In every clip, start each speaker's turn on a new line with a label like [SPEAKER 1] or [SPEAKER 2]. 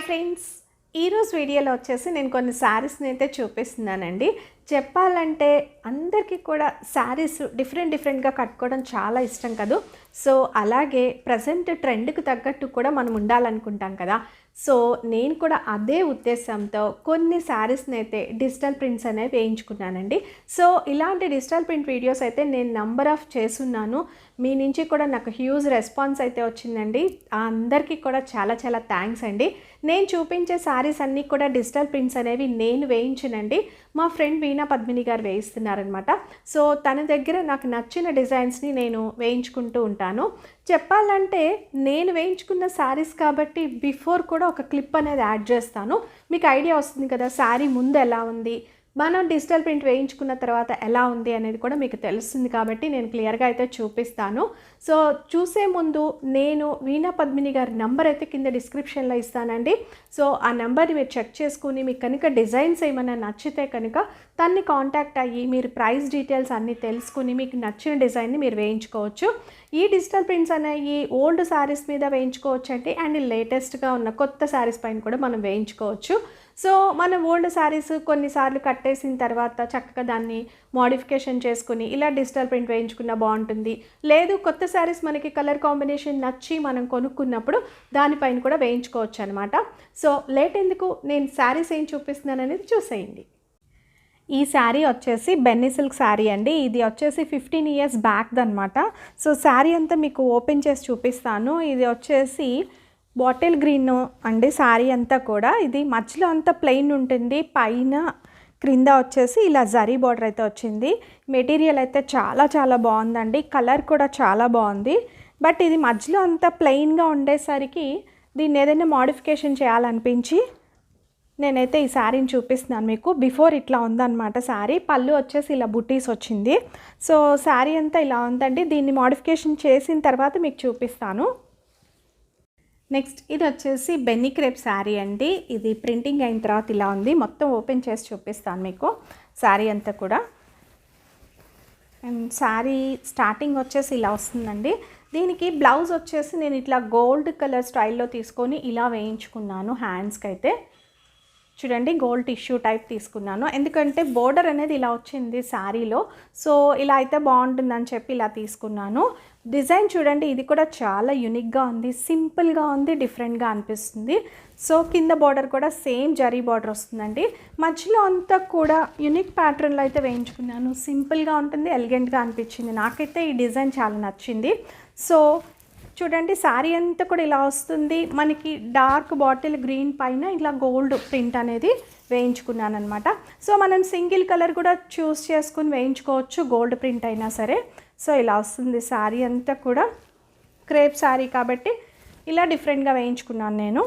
[SPEAKER 1] Hi friends. ఈరోజు వీడియోలో వచ్చేసి నేను కొన్ని శారీస్ని అయితే చూపిస్తున్నానండి. చెప్పాలంటే అందరికీ కూడా శారీస్ డిఫరెంట్ డిఫరెంట్గా కట్టుకోవడం చాలా ఇష్టం కదా. సో అలాగే ప్రజెంట్ ట్రెండ్కి తగ్గట్టు కూడా మనం ఉండాలనుకుంటాం కదా. సో నేను కూడా అదే ఉద్దేశంతో కొన్ని శారీస్ని అయితే డిజిటల్ ప్రింట్స్ అనేవి వేయించుకున్నానండి. సో ఇలాంటి డిజిటల్ ప్రింట్ వీడియోస్ అయితే నేను నంబర్ ఆఫ్ చేస్తున్నాను మీ నుంచి కూడా నాకు హ్యూజ్ రెస్పాన్స్ అయితే వచ్చిందండి. అందరికీ కూడా చాలా చాలా థ్యాంక్స్ అండి. నేను చూపించే శారీస్ అన్నీ కూడా డిజిటల్ ప్రింట్స్ అనేవి నేను వేయించినండి. మా ఫ్రెండ్ వీణా పద్మిని గారు వేయిస్తున్నారనమాట సో తన దగ్గర నాకు నచ్చిన డిజైన్స్ని నేను వేయించుకుంటూ ఉంటాను. చెప్పాలంటే నేను వేయించుకున్న శారీస్ కాబట్టి బిఫోర్ కూడా ఒక క్లిప్ అనేది యాడ్ చేస్తాను. మీకు ఐడియా వస్తుంది కదా శారీ ముందు ఎలా ఉంది? మనం డిజిటల్ ప్రింట్ వేయించుకున్న తర్వాత ఎలా ఉంది అనేది కూడా మీకు తెలుస్తుంది కాబట్టి నేను క్లియర్గా అయితే చూపిస్తాను. సో చూసే ముందు నేను వీణా పద్మిని గారి నంబర్ అయితే కింద డిస్క్రిప్షన్లో ఇస్తానండి. సో ఆ నెంబర్ని మీరు చెక్ చేసుకుని మీకు కనుక డిజైన్స్ ఏమైనా నచ్చితే కనుక తన్ని కాంటాక్ట్ అయ్యి మీరు ప్రైస్ డీటెయిల్స్ అన్నీ తెలుసుకుని మీకు నచ్చిన డిజైన్ని మీరు వేయించుకోవచ్చు. ఈ డిజిటల్ ప్రింట్స్ అనేవి ఓల్డ్ శారీస్ మీద వేయించుకోవచ్చు అండి అండ్ లేటెస్ట్గా ఉన్న కొత్త శారీస్ పైన కూడా మనం వేయించుకోవచ్చు. సో మనం ఓల్డ్ శారీస్ కొన్నిసార్లు కట్టేసిన తర్వాత చక్కగా దాన్ని మోడిఫికేషన్ చేసుకుని ఇలా డిజిటల్ ప్రింట్ వేయించుకున్న బాగుంటుంది. లేదు కొత్త శారీస్ మనకి కలర్ కాంబినేషన్ నచ్చి మనం కొనుక్కున్నప్పుడు దానిపైన కూడా వేయించుకోవచ్చు అనమాట సో లేట్ ఎందుకు? నేను శారీస్ ఏం చూపిస్తున్నాను అనేది చూసేయండి. ఈ శారీ వచ్చేసి బెన్నీ సిల్క్ శారీ అండి. ఇది వచ్చేసి ఫిఫ్టీన్ ఇయర్స్ బ్యాక్ అనమాట సో శారీ అంతా మీకు ఓపెన్ చేసి చూపిస్తాను. ఇది వచ్చేసి బాటిల్ గ్రీన్ అండి శారీ అంతా కూడా. ఇది మధ్యలో అంతా ప్లెయిన్ ఉంటుంది. పైన క్రింద వచ్చేసి ఇలా జరీ బార్డర్ అయితే వచ్చింది. మెటీరియల్ అయితే చాలా చాలా బాగుందండి. కలర్ కూడా చాలా బాగుంది. బట్ ఇది మధ్యలో అంతా ప్లెయిన్గా ఉండేసరికి దీన్ని ఏదైనా మోడిఫికేషన్ చేయాలనిపించి నేనైతే ఈ శారీని చూపిస్తున్నాను మీకు. బిఫోర్ ఇట్లా ఉందన్నమాట శారీ. పళ్ళు వచ్చేసి ఇలా బుటీస్ వచ్చింది. సో శారీ అంతా ఇలా ఉందండి. దీన్ని మోడిఫికేషన్ చేసిన తర్వాత మీకు చూపిస్తాను. నెక్స్ట్ ఇది వచ్చేసి బెన్నీ క్రేప్ శారీ అండి. ఇది ప్రింటింగ్ అయిన తర్వాత ఇలా ఉంది. మొత్తం ఓపెన్ చేసి చూపిస్తాను మీకు శారీ అంతా కూడా. అండ్ శారీ స్టార్టింగ్ వచ్చేసి ఇలా వస్తుందండి. దీనికి బ్లౌజ్ వచ్చేసి నేను ఇట్లా గోల్డ్ కలర్ స్టైల్లో తీసుకొని ఇలా వేయించుకున్నాను హ్యాండ్స్కి అయితే. చూడండి గోల్డ్ టిష్యూ టైప్ తీసుకున్నాను. ఎందుకంటే బోర్డర్ అనేది ఇలా వచ్చింది శారీలో. సో ఇలా అయితే బాగుంటుందని చెప్పి ఇలా తీసుకున్నాను. డిజైన్ చూడండి ఇది కూడా చాలా యునిక్గా ఉంది. సింపుల్గా ఉంది డిఫరెంట్గా అనిపిస్తుంది. సో కింద బార్డర్ కూడా సేమ్ జరీ బార్డర్ వస్తుందండి. మధ్యలో అంతా కూడా యునిక్ ప్యాటర్న్లో అయితే వేయించుకున్నాను. సింపుల్గా ఉంటుంది ఎలిగెంట్గా అనిపించింది. నాకైతే ఈ డిజైన్ చాలా నచ్చింది. సో చూడండి శారీ అంతా కూడా ఇలా వస్తుంది. మనకి డార్క్ బాటిల్ గ్రీన్ పైన ఇలా గోల్డ్ ప్రింట్ అనేది వేయించుకున్నాను అనమాట సో మనం సింగిల్ కలర్ కూడా చూస్ చేసుకుని వేయించుకోవచ్చు గోల్డ్ ప్రింట్ అయినా సరే. సో ఇలా వస్తుంది శారీ అంతా కూడా. క్రేప్ శారీ కాబట్టి ఇలా డిఫరెంట్గా వేయించుకున్నాను నేను.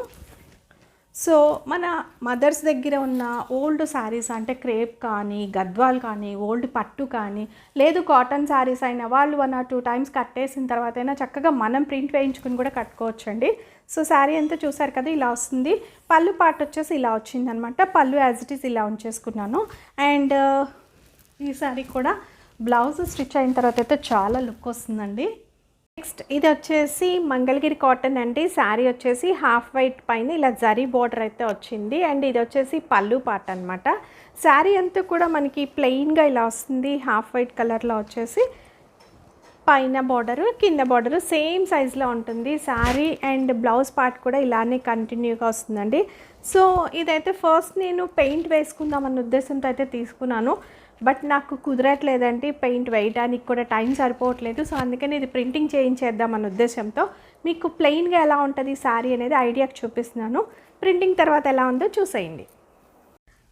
[SPEAKER 1] సో మన మదర్స్ దగ్గర ఉన్న ఓల్డ్ శారీస్ అంటే క్రేప్ కానీ గద్వాల్ కానీ ఓల్డ్ పట్టు కానీ లేదు కాటన్ శారీస్ అయినా వాళ్ళు వన్ ఆర్ టూ టైమ్స్ కట్టేసిన తర్వాత అయినా చక్కగా మనం ప్రింట్ వేయించుకుని కూడా కట్టుకోవచ్చు అండి సో శారీ అంతా చూసారు కదా ఇలా వస్తుంది. పళ్ళు పాట వచ్చేసి ఇలా వచ్చిందనమాట. పళ్ళు యాజ్ ఇట్ ఈస్ ఇలా ఉంచేసుకున్నాను. అండ్ ఈ శారీ కూడా బ్లౌజ్ స్టిచ్ అయిన తర్వాత అయితే చాలా లుక్ వస్తుందండి. నెక్స్ట్ ఇది వచ్చేసి మంగళగిరి కాటన్ అండి. శారీ వచ్చేసి హాఫ్ వైట్ పైన ఇలా జరీ బార్డర్ అయితే వచ్చింది. అండ్ ఇది వచ్చేసి పళ్ళు పాట అనమాట శారీ అంతా కూడా మనకి ప్లెయిన్గా ఇలా వస్తుంది. హాఫ్ వైట్ కలర్లో వచ్చేసి పైన బార్డరు కింద బార్డరు సేమ్ సైజులో ఉంటుంది. శారీ అండ్ బ్లౌజ్ పార్ట్ కూడా ఇలానే కంటిన్యూగా వస్తుందండి. సో ఇదైతే ఫస్ట్ నేను పెయింట్ వేసుకుందాం అన్న ఉద్దేశంతో అయితే తీసుకున్నాను. బట్ నాకు కుదరట్లేదండి పెయింట్ వేయడానికి కూడా టైం సరిపోవట్లేదు. సో అందుకని ఇది ప్రింటింగ్ చేయించేద్దాం అన్న ఉద్దేశంతో మీకు ప్లెయిన్గా ఎలా ఉంటుంది శారీ అనేది ఐడియాకి చూపిస్తున్నాను. ప్రింటింగ్ తర్వాత ఎలా ఉందో చూసేయండి.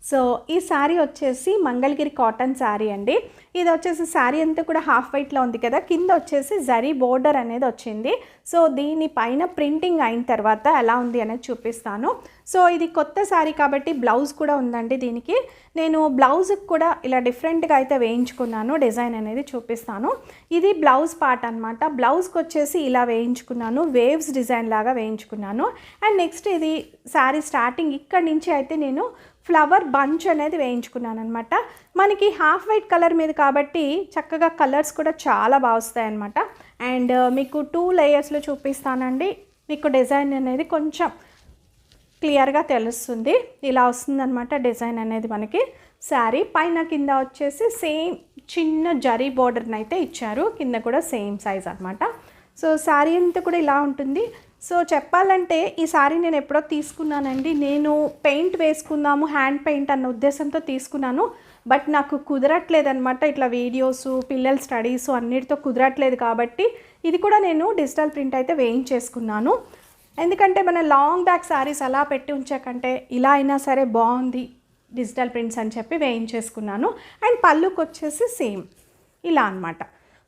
[SPEAKER 1] సో ఈ శారీ వచ్చేసి మంగళగిరి కాటన్ శారీ అండి. ఇది వచ్చేసి శారీ అంతా కూడా హాఫ్ వైట్లో ఉంది కదా కింద వచ్చేసి జరీ బోర్డర్ అనేది వచ్చింది. సో దీని పైన ప్రింటింగ్ అయిన తర్వాత ఎలా ఉంది అనేది చూపిస్తాను. సో ఇది కొత్త శారీ కాబట్టి బ్లౌజ్ కూడా ఉందండి దీనికి. నేను బ్లౌజ్కి కూడా ఇలా డిఫరెంట్గా అయితే వేయించుకున్నాను. డిజైన్ అనేది చూపిస్తాను. ఇది బ్లౌజ్ పార్ట్ అనమాట బ్లౌజ్కి వచ్చేసి ఇలా వేయించుకున్నాను. వేవ్స్ డిజైన్ లాగా వేయించుకున్నాను. అండ్ నెక్స్ట్ ఇది శారీ స్టార్టింగ్ ఇక్కడి నుంచి అయితే నేను ఫ్లవర్ బంచ్ అనేది వేయించుకున్నాను అనమాట మనకి హాఫ్ వైట్ కలర్ మీద కాబట్టి చక్కగా కలర్స్ కూడా చాలా బాగా వస్తాయి అనమాట అండ్ uh, మీకు టూ లేయర్స్లో చూపిస్తానండి. మీకు డిజైన్ అనేది కొంచెం క్లియర్గా తెలుస్తుంది. ఇలా వస్తుందన్నమాట డిజైన్ అనేది మనకి. శారీ పైన కింద వచ్చేసి సేమ్ చిన్న జరీ బోర్డర్ని అయితే ఇచ్చారు. కింద కూడా సేమ్ సైజ్ అనమాట సో శారీ అంతా కూడా ఇలా ఉంటుంది. సో చెప్పాలంటే ఈ శారీ నేను ఎప్పుడో తీసుకున్నానండి. నేను పెయింట్ వేసుకుందాము హ్యాండ్ పెయింట్ అన్న ఉద్దేశంతో తీసుకున్నాను. బట్ నాకు కుదరట్లేదనమాట ఇట్లా వీడియోస్ పిల్లల స్టడీస్ అన్నిటితో కుదరట్లేదు కాబట్టి ఇది కూడా నేను డిజిటల్ ప్రింట్ అయితే వేయించేసుకున్నాను. ఎందుకంటే మన లాంగ్ బ్యాక్ శారీస్ అలా పెట్టి ఉంచాకంటే ఇలా అయినా సరే బాగుంది డిజిటల్ ప్రింట్స్ అని చెప్పి వేయించేసుకున్నాను. అండ్ పళ్ళుకి వచ్చేసి సేమ్. ఇలా అన్నమాట.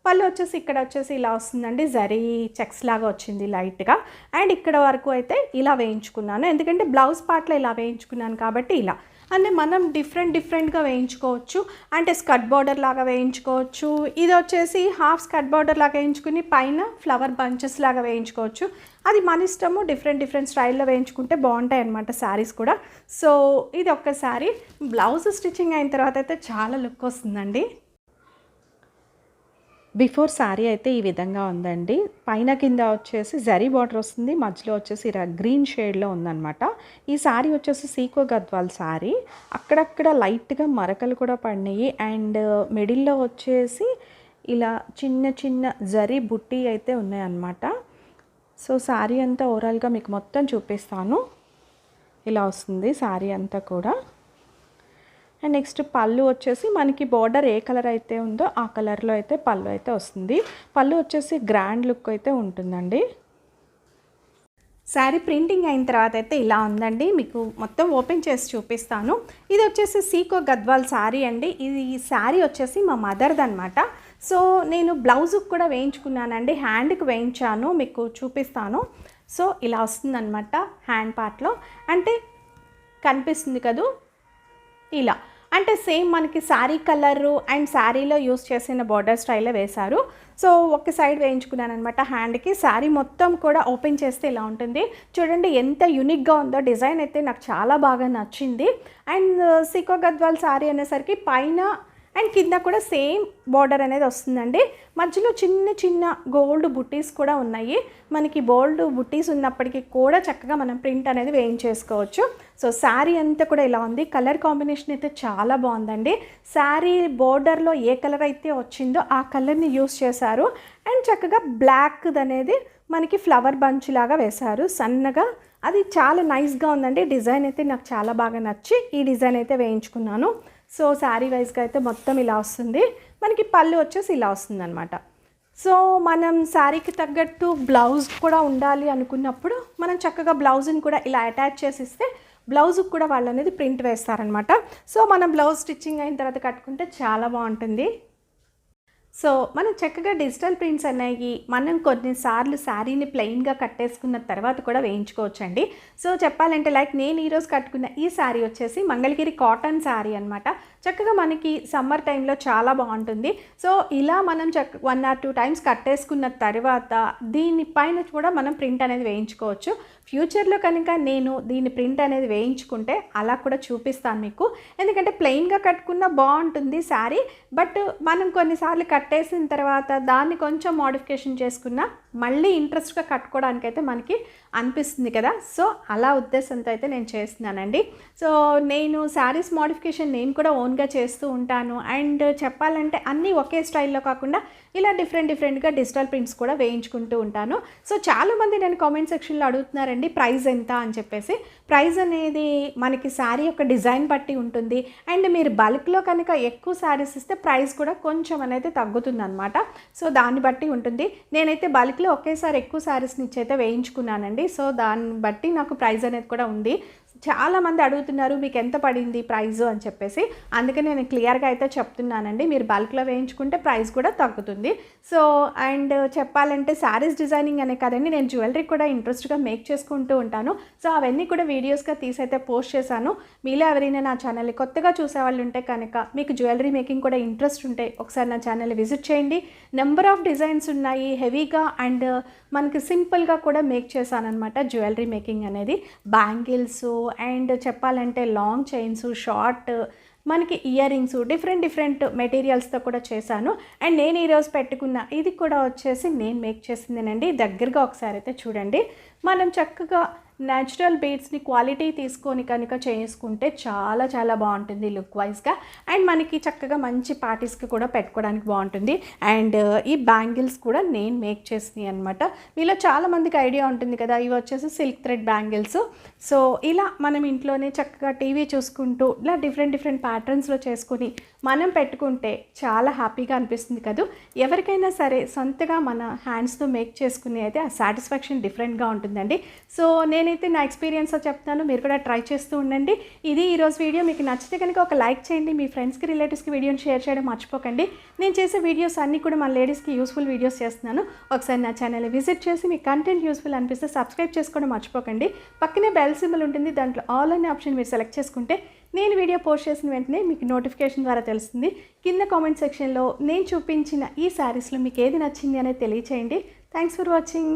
[SPEAKER 1] పళ్ళు వచ్చేసి ఇక్కడ వచ్చేసి ఇలా వస్తుందండి. జరీ చెక్స్ లాగా వచ్చింది లైట్గా. అండ్ ఇక్కడ వరకు అయితే ఇలా వేయించుకున్నాను. ఎందుకంటే బ్లౌజ్ పార్ట్లో ఇలా వేయించుకున్నాను కాబట్టి ఇలా. అంటే మనం డిఫరెంట్ డిఫరెంట్గా వేయించుకోవచ్చు. అంటే స్కర్ట్ బార్డర్ లాగా వేయించుకోవచ్చు. ఇది వచ్చేసి హాఫ్ స్కర్ట్ బార్డర్ లాగా వేయించుకుని పైన ఫ్లవర్ బంచెస్ లాగా వేయించుకోవచ్చు. అది మన ఇష్టము డిఫరెంట్ డిఫరెంట్ స్టైల్లో వేయించుకుంటే బాగుంటాయి అనమాట శారీస్ కూడా. సో ఇది ఒక్క శారీ. బ్లౌజ్ స్టిచ్చింగ్ అయిన తర్వాత అయితే చాలా లుక్ వస్తుందండి. బిఫోర్ శారీ అయితే ఈ విధంగా ఉందండి. పైన కింద వచ్చేసి జరీ బార్డర్ వస్తుంది. మధ్యలో వచ్చేసి గ్రీన్ షేడ్లో ఉందన్నమాట. ఈ శారీ వచ్చేసి సీకో గద్వాల్ శారీ అక్కడక్కడ లైట్గా మరకలు కూడా పడినాయి. అండ్ మిడిల్లో వచ్చేసి ఇలా చిన్న చిన్న జరీ బుట్టి అయితే ఉన్నాయన్నమాట. సో శారీ అంతా ఓవరాల్గా మీకు మొత్తం చూపిస్తాను. ఇలా వస్తుంది శారీ అంతా కూడా. అండ్ నెక్స్ట్ పళ్ళు వచ్చేసి మనకి బార్డర్ ఏ కలర్ అయితే ఉందో ఆ కలర్లో అయితే పళ్ళు అయితే వస్తుంది. పళ్ళు వచ్చేసి గ్రాండ్ లుక్ అయితే ఉంటుందండి. శారీ ప్రింటింగ్ అయిన తర్వాత అయితే ఇలా ఉందండి. మీకు మొత్తం ఓపెన్ చేసి చూపిస్తాను. ఇది వచ్చేసి సీకో గద్వాల్ శారీ అండి. ఇది ఈ శారీ వచ్చేసి మా మదర్ది అనమాట సో నేను బ్లౌజ్కి కూడా వేయించుకున్నానండి. హ్యాండ్కి వేయించాను. మీకు చూపిస్తాను. సో ఇలా వస్తుందన్నమాట హ్యాండ్ పార్ట్లో. అంటే కనిపిస్తుంది కదూ? ఇలా. అంటే సేమ్ మనకి శారీ కలరు అండ్ శారీలో యూస్ చేసిన బార్డర్ స్టైల్లో వేశారు. సో ఒక సైడ్ వేయించుకున్నాను అనమాట హ్యాండ్కి శారీ మొత్తం కూడా ఓపెన్ చేస్తే ఇలా ఉంటుంది. చూడండి ఎంత యూనిక్గా ఉందో డిజైన్ అయితే నాకు చాలా బాగా నచ్చింది. అండ్ సికో గద్వాల్ శారీ అనేసరికి పైన అండ్ కింద కూడా సేమ్ బార్డర్ అనేది వస్తుందండి. మధ్యలో చిన్న చిన్న గోల్డ్ బుట్టీస్ కూడా ఉన్నాయి. మనకి గోల్డ్ బుట్టీస్ ఉన్నప్పటికీ కూడా చక్కగా మనం ప్రింట్ అనేది వేయించేసుకోవచ్చు. సో శారీ అంతా కూడా ఇలా ఉంది. కలర్ కాంబినేషన్ అయితే చాలా బాగుందండి. శారీ బోర్డర్లో ఏ కలర్ అయితే వచ్చిందో ఆ కలర్ని యూస్ చేశారు. అండ్ చక్కగా బ్లాక్ అనేది మనకి ఫ్లవర్ బంచ్ లాగా వేశారు. సన్నగా. అది చాలా నైస్గా ఉందండి. డిజైన్ అయితే నాకు చాలా బాగా నచ్చి ఈ డిజైన్ అయితే వేయించుకున్నాను. సో శారీ వైజ్గా అయితే మొత్తం ఇలా వస్తుంది. మనకి పళ్ళు వచ్చేసి ఇలా వస్తుంది అనమాట సో మనం శారీకి తగ్గట్టు బ్లౌజ్ కూడా ఉండాలి అనుకున్నప్పుడు మనం చక్కగా బ్లౌజ్ని కూడా ఇలా అటాచ్ చేసి ఇస్తే బ్లౌజ్కి కూడా వాళ్ళు అనేది ప్రింట్ వేస్తారనమాట సో మనం బ్లౌజ్ స్టిచ్చింగ్ అయిన తర్వాత కట్టుకుంటే చాలా బాగుంటుంది. సో మనం చక్కగా డిజిటల్ ప్రింట్స్ అనేవి మనం కొన్నిసార్లు శారీని ప్లెయిన్గా కట్టేసుకున్న తర్వాత కూడా వేయించుకోవచ్చండి. సో చెప్పాలంటే లైక్ నేను ఈరోజు కట్టుకున్న ఈ శారీ వచ్చేసి మంగళగిరి కాటన్ శారీ అనమాట చక్కగా మనకి సమ్మర్ టైంలో చాలా బాగుంటుంది. సో ఇలా మనం చక్క వన్ ఆర్ టూ టైమ్స్ కట్టేసుకున్న తర్వాత దీనిపైన కూడా మనం ప్రింట్ అనేది వేయించుకోవచ్చు. ఫ్యూచర్లో కనుక నేను దీని ప్రింట్ అనేది వేయించుకుంటే అలా కూడా చూపిస్తాను మీకు. ఎందుకంటే ప్లెయిన్గా కట్టుకున్న బాగుంటుంది శారీ. బట్ మనం కొన్నిసార్లు కట్ కట్టేసిన తర్వాత దాన్ని కొంచెం మోడిఫికేషన్ చేసుకున్న మళ్ళీ ఇంట్రెస్ట్గా కట్టుకోవడానికి అయితే మనకి అనిపిస్తుంది కదా. సో అలా ఉద్దేశంతో అయితే నేను చేస్తున్నానండి. సో నేను శారీస్ మోడిఫికేషన్ నేను కూడా ఓన్గా చేస్తూ ఉంటాను. అండ్ చెప్పాలంటే అన్నీ ఒకే స్టైల్లో కాకుండా ఇలా డిఫరెంట్ డిఫరెంట్గా డిజిటల్ ప్రింట్స్ కూడా వేయించుకుంటూ ఉంటాను. సో చాలామంది నేను కామెంట్ సెక్షన్లో అడుగుతున్నారండి ప్రైస్ ఎంత అని చెప్పేసి. ప్రైస్ అనేది మనకి శారీ యొక్క డిజైన్ బట్టి ఉంటుంది. అండ్ మీరు బల్క్లో కనుక ఎక్కువ శారీస్ ఇస్తే ప్రైస్ కూడా కొంచెం అనేది తగ్గుతుంది అనమాట సో దాన్ని బట్టి ఉంటుంది. నేనైతే బల్క్ బల్క్లో ఒకేసారి ఎక్కువ శారీస్ని ఇచ్చి అయితే వేయించుకున్నానండి. సో దాన్ని బట్టి నాకు ప్రైస్ అనేది కూడా ఉంది. చాలామంది అడుగుతున్నారు మీకు ఎంత పడింది ప్రైస్ అని చెప్పేసి. అందుకే నేను క్లియర్గా అయితే చెప్తున్నానండి. మీరు బల్క్లో వేయించుకుంటే ప్రైస్ కూడా తగ్గుతుంది. సో అండ్ చెప్పాలంటే శారీస్ డిజైనింగ్ అనే కదండి నేను జ్యువెలరీ కూడా ఇంట్రెస్ట్గా మేక్ చేసుకుంటూ ఉంటాను. సో అవన్నీ కూడా వీడియోస్గా తీసైతే పోస్ట్ చేశాను. మీలో ఎవరైనా నా ఛానల్ని కొత్తగా చూసేవాళ్ళు ఉంటే కనుక మీకు జ్యువెలరీ మేకింగ్ కూడా ఇంట్రెస్ట్ ఉంటే ఒకసారి నా ఛానల్ని విజిట్ చేయండి. నెంబర్ ఆఫ్ డిజైన్స్ ఉన్నాయి హెవీగా అండ్ మనకి సింపుల్గా కూడా మేక్ చేశాను అనమాట జ్యువెలరీ మేకింగ్ అనేది. బ్యాంగిల్స్ అండ్ చెప్పాలంటే లాంగ్ చైన్స్ షార్ట్ మనకి ఇయర్ రింగ్స్ డిఫరెంట్ డిఫరెంట్ మెటీరియల్స్తో కూడా చేశాను. అండ్ నేను ఈరోజు పెట్టుకున్న ఇది కూడా వచ్చేసి నేను మేక్ చేసిందేనండి. దగ్గరగా ఒకసారి అయితే చూడండి. మనం చక్కగా న్యాచురల్ బీడ్స్ని క్వాలిటీ తీసుకొని కనుక చేసుకుంటే చాలా చాలా బాగుంటుంది లుక్ వైజ్గా. అండ్ మనకి చక్కగా మంచి పార్టీస్కి కూడా పెట్టుకోవడానికి బాగుంటుంది. అండ్ ఈ బ్యాంగిల్స్ కూడా నేను మేక్ చేసినాయి అనమాట మీలో చాలామందికి ఐడియా ఉంటుంది కదా ఇవి వచ్చేసి సిల్క్ థ్రెడ్ బ్యాంగిల్స్. సో ఇలా మనం ఇంట్లోనే చక్కగా టీవీ చూసుకుంటూ ఇలా డిఫరెంట్ డిఫరెంట్ ప్యాటర్న్స్లో చేసుకుని మనం పెట్టుకుంటే చాలా హ్యాపీగా అనిపిస్తుంది కదా. ఎవరికైనా సరే సొంతగా మన హ్యాండ్స్తో మేక్ చేసుకునే అయితే ఆ సాటిస్ఫాక్షన్ డిఫరెంట్గా ఉంటుందండి. సో నేనైతే నా ఎక్స్పీరియన్స్తో చెప్తాను మీరు కూడా ట్రై చేస్తూ ఉండండి. ఇది ఈరోజు వీడియో. మీకు నచ్చితే కనుక ఒక లైక్ చేయండి మీ ఫ్రెండ్స్కి రిలేటివ్స్కి వీడియోని షేర్ చేయడం మర్చిపోకండి. నేను చేసే వీడియోస్ అన్నీ కూడా మన లేడీస్కి యూస్ఫుల్ వీడియోస్ చేస్తున్నాను. ఒకసారి నా ఛానల్ని విజిట్ చేసి మీ కంటెంట్ యూస్ఫుల్ అనిపిస్తే సబ్స్క్రైబ్ చేసుకోవడం మర్చిపోకండి. పక్కనే బెల్ సింబల్ ఉంటుంది దాంట్లో ఆల్ అనే ఆప్షన్ మీరు సెలెక్ట్ చేసుకుంటే నేను వీడియో పోస్ట్ చేసిన వెంటనే మీకు నోటిఫికేషన్ ద్వారా తెలుస్తుంది. కింద కామెంట్ సెక్షన్లో నేను చూపించిన ఈ శారీస్లో మీకు ఏది నచ్చింది అనేది తెలియచేయండి. Thanks for watching